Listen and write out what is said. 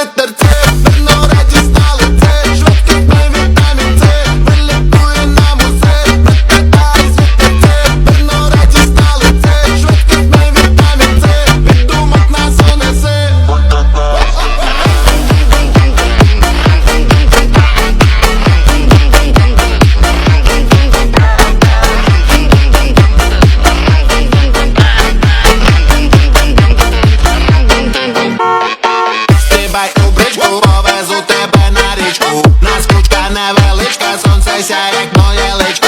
Hazretler Нас кучка невеличка, сонце сяє, як моє личко.